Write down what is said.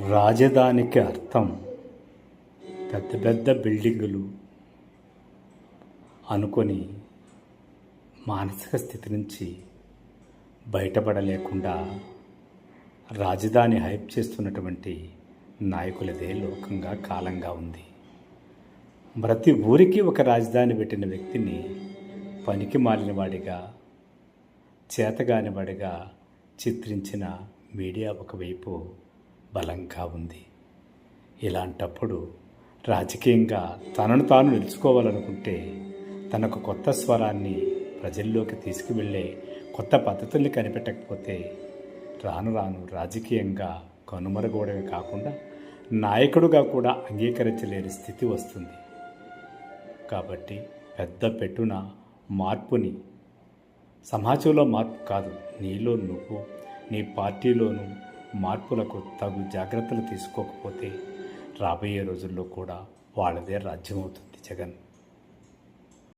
రాజధానికి అర్థం పెద్ద పెద్ద బిల్డింగులు అనుకొని మానసిక స్థితి నుంచి బయటపడలేకుండా రాజధాని హైప్ చేస్తున్నటువంటి నాయకులదే లోకంగా కాలంగా ఉంది. ప్రతి ఊరికి ఒక రాజధాని పెట్టిన వ్యక్తిని పనికి మాలినవాడిగా చేతగానివాడిగా చిత్రించిన మీడియా ఒకవైపు బలంగా ఉంది. ఇలాంటప్పుడు రాజకీయంగా తనను తాను నిలుచుకోవాలనుకుంటే తనకు కొత్త స్వరాన్ని ప్రజల్లోకి తీసుకువెళ్ళే కొత్త పద్ధతుల్ని కనిపెట్టకపోతే రాను రాను రాజకీయంగా కనుమరుగోవడమే కాకుండా నాయకుడుగా కూడా అంగీకరించలేని స్థితి వస్తుంది. కాబట్టి పెద్ద పెట్టున మార్పుని సమాజంలో మార్పు కాదు నీలో నువ్వు నీ పార్టీలోనూ మార్పులకు తగు జాగ్రత్తలు తీసుకోకపోతే రాబోయే రోజుల్లో కూడా వాళ్ళదే రాజ్యం అవుతుంది జగన్.